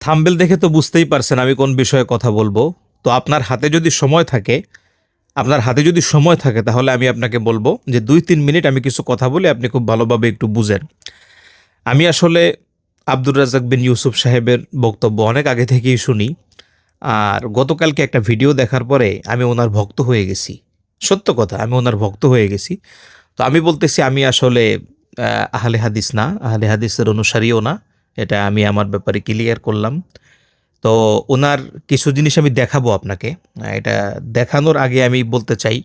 Thumbnail দেখে তো বুঝতেই পারছেন আমি কোন বিষয়ে কথা বলব। তো আপনার হাতে যদি সময় থাকে আপনার হাতে যদি সময় থাকে তাহলে আমি আপনাকে বলব যে দুই তিন মিনিট আমি কিছু কথা বলি আপনি খুব ভালোভাবে একটু বুঝেন। আমি আসলে আব্দুর রাজাক বিন ইউসুফ সাহেবের বক্তব্য অনেক আগে থেকেই শুনি। আর গতকালকে একটা ভিডিও দেখার পরে আমি ওনার ভক্ত হয়ে গেছি। সত্য কথা আমি ওনার ভক্ত হয়ে গেছি। তো আমি বলতেছি আমি আসলে আহ, আহলে হাদিস না আহলে হাদিসের অনুসারীও না। এটা আমি আমার ব্যাপারে ক্লিয়ার করলাম। তো ওনার কিছু জিনিস আমি দেখাবো আপনাকে। এটা দেখানোর আগে আমি বলতে চাই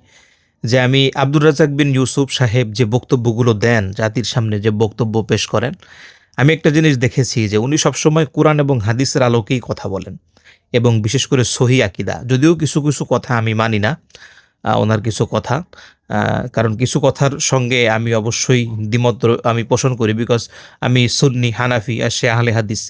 যে আমি আব্দুর রাজাক বিন ইউসুফ সাহেব যে বক্তব্যগুলো দেন, জাতির সামনে যে বক্তব্য পেশ করেন, আমি একটা জিনিস দেখেছি যে উনি সবসময় কোরআন এবং হাদিসের আলোকেই কথা বলেন এবং বিশেষ করে সহি আকিদা। যদিও কিছু কিছু কথা আমি মানি না ওনার কিছু কথা। কারণ কিছু কথার সঙ্গে আমি অবশ্যই দ্বিমত আমি পোষণ করি বিকজ আমি সুন্নি, হানাফি আর সে আহলে হাদিস।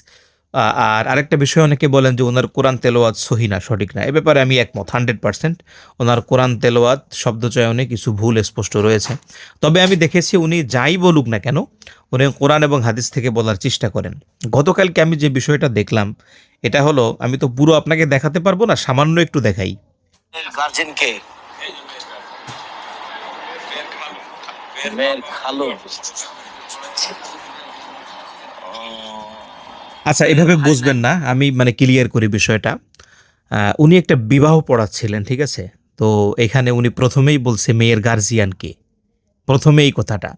আর আরেকটা বিষয় অনেকে বলেন যে ওনার কোরআন তেলোয়াত সহি না, সঠিক না। এ ব্যাপারে আমি একমত হান্ড্রেড পার্সেন্ট ওনার কোরআন তেলোয়াত শব্দচয়নে কিছু ভুল স্পষ্ট রয়েছে। তবে আমি দেখেছি উনি যাই বলুক না কেন, উনি কোরআন এবং হাদিস থেকে বলার চেষ্টা করেন। গতকালকে আমি যে বিষয়টা দেখলাম, এটা হলো, আমি তো পুরো আপনাকে দেখাতে পারব না, সামান্য একটু দেখাই। গার্জেন আচ্ছা এভাবে বুঝবেন না। আমি মানে ক্লিয়ার করি বিষয়টা। উনি একটা বিবাহ পড়াচ্ছিলেন, ঠিক আছে? তো এখানে উনি প্রথমেই বলছে, মেয়ের গার্জিয়ানকে প্রথমে এই কথাটা।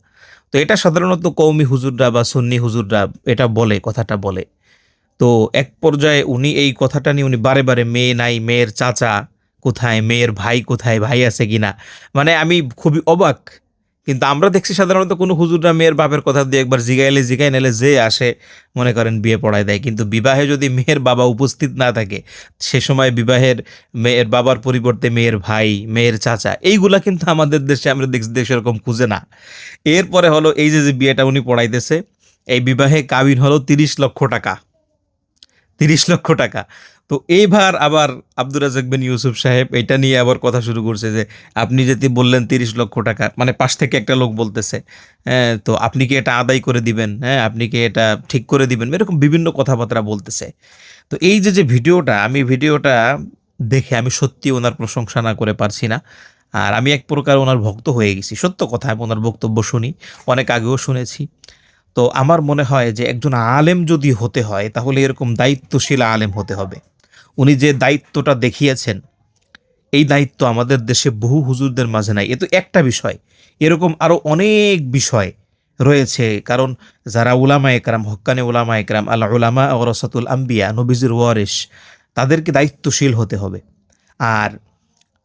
তো এটা সাধারণত কৌমি হুজুররা বা সুন্নি হুজুররা এটা বলে, কথাটা বলে। তো এক পর্যায়ে উনি এই কথাটা নিয়ে উনি বারে বারে, মেয়ে নাই, মেয়ের চাচা কোথায়? মেয়ের ভাই কোথায়? ভাই আছে কিনা? মানে আমি খুবই অবাক কিন্তু আমরা দেখছি সাধারণত কোনো হুজুররা মেয়ের বাপের কথা দিয়ে একবার জিগাইলে জিগাই নিলে যে আসে, মনে করেন বিয়ে পড়ায় দেয়। কিন্তু বিবাহে যদি মেয়ের বাবা উপস্থিত না থাকে, সে সময় বিবাহের মেয়ের বাবার পরিবর্তে মেয়ের ভাই, মেয়ের চাচা, এইগুলা কিন্তু আমাদের দেশে, আমরা দেখছি দেশে এরকম খুঁজে না। এরপরে হলো এই যে যে বিয়েটা উনি পড়াইতেছে, এই বিবাহে কাবিন হলো তিরিশ লক্ষ টাকা। তিরিশ লক্ষ টাকা। তো এইবার আবার আব্দুর রাজাক বিন ইউসুফ সাহেব এটা নিয়ে আবার কথা শুরু করছে যে, আপনি যদি বললেন তিরিশ লক্ষ টাকা মানে পাশ থেকে একটা লোক বলতেছে হ্যাঁ তো আপনি কি এটা আদায় করে দিবেন? হ্যাঁ আপনি কি এটা ঠিক করে দিবেন? এরকম বিভিন্ন কথাবার্তা বলতেছে। তো এই যে যে ভিডিওটা, আমি ভিডিওটা দেখে আমি সত্যি ওনার প্রশংসা না করে পারছি না। আর আমি এক প্রকার ওনার ভক্ত হয়ে গেছি। সত্য কথা, আমি ওনার বক্তব্য শুনি, অনেক আগেও শুনেছি। তো আমার মনে হয় যে, একজন আলেম যদি হতে হয়, তাহলে এরকম দায়িত্বশীল আলেম হতে হবে। উনি যে দায়িত্বটা দেখিয়েছেন, এই দায়িত্ব আমাদের দেশে বহু হুজুরদের মাঝে নাই। এ তো একটা বিষয়। এরকম আরও অনেক বিষয় রয়েছে, কারণ যারা উলামা একরাম, হক্কানে উলামা একরাম আল্লাহ উলামা ও রসাতুল আম্বিয়া, নবিজুর ওয়ারিস তাদেরকে দায়িত্বশীল হতে হবে। আর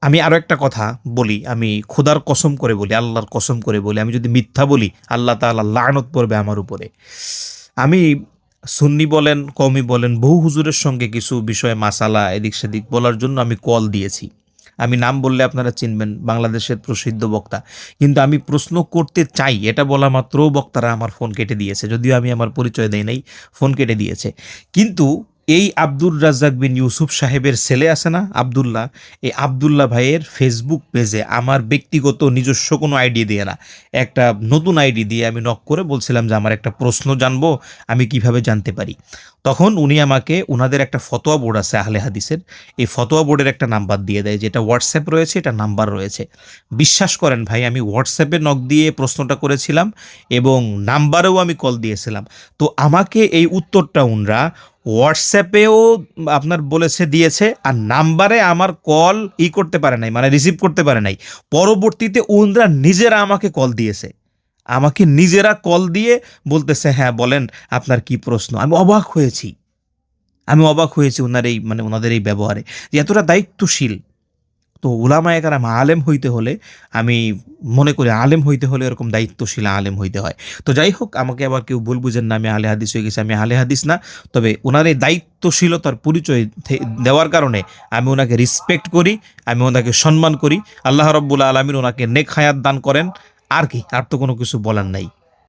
আমি আরও একটা কথা বলি, আমি খোদার কসম করে বলি, আল্লাহর কসম করে বলি, আমি যদি মিথ্যা বলি, আল্লাহ তাআলা লানত পড়বে আমার উপরে। আমি সুন্নি বলেন কমি বলেন, বহু হুজুরের সঙ্গে কিছু বিষয়ে মাসালা, এদিক সেদিক বলার জন্য আমি কল দিয়েছি। আমি নাম বললে আপনারা চিনবেন, বাংলাদেশের প্রসিদ্ধ বক্তা। কিন্তু আমি প্রশ্ন করতে চাই, এটা বলা মাত্র বক্তারা আমার ফোন কেটে দিয়েছে, যদিও আমি আমার পরিচয় দেই নাই, ফোন কেটে দিয়েছে। কিন্তু এই আব্দুর রাজ্জাক বিন ইউসুফ সাহেবের ছেলে আছে না, আবদুল্লাহ, এই আবদুল্লাহ ভাইয়ের ফেসবুক পেজে আমার ব্যক্তিগত নিজস্ব কোনো আইডি দিয়ে না। একটা নতুন আইডি দিয়ে আমি নক করে বলছিলাম যে, আমার একটা প্রশ্ন জানব, আমি কীভাবে জানতে পারি? তখন উনি আমাকে ওনাদের একটা ফতোয়া বোর্ড আছে আহলে হাদিসের, এই ফতোয়া বোর্ডের একটা নাম্বার দিয়ে দেয়, যেটা হোয়াটসঅ্যাপ রয়েছে, এটা নাম্বার রয়েছে। বিশ্বাস করেন ভাই, আমি হোয়াটসঅ্যাপে নক দিয়ে প্রশ্নটা করেছিলাম এবং নাম্বারেও আমি কল দিয়েছিলাম। তো আমাকে এই উত্তরটা উনরা হোয়াটসঅ্যাপেও আপনার বলেছে, দিয়েছে, আর নাম্বারে আমার কল ই করতে পারে নাই মানে রিসিভ করতে পারে নাই। পরবর্তীতে উনরা নিজেরা আমাকে কল দিয়েছে। আমাকে নিজেরা কল দিয়ে বলতেছে হ্যাঁ বলেন আপনার কি প্রশ্ন? আমি অবাক হয়েছি। আমি অবাক হয়েছি ওনার এই মানে ওনাদের এই ব্যবহারে, যে এতটা দায়িত্বশীল। তো ওলামা একরাম আলেম হইতে হলে আমি মনে করি আলেম হইতে হলে এরকম দায়িত্বশীল আলেম হইতে হয়। তো যাই হোক আমাকে আবার কেউ ভুল বুঝেন না, আমি আলে হাদিস হয়ে গেছি, আমি আলে হাদিস না। তবে ওনার এই দায়িত্বশীলতার পরিচয় দেওয়ার কারণে আমি ওনাকে রেসপেক্ট করি, আমি ওনাকে সম্মান করি। আল্লাহ রব্বুল আলমিন ওনাকে নেক হায়াত দান করেন। আর কি, আর তো কোনো কিছু বলার নাই।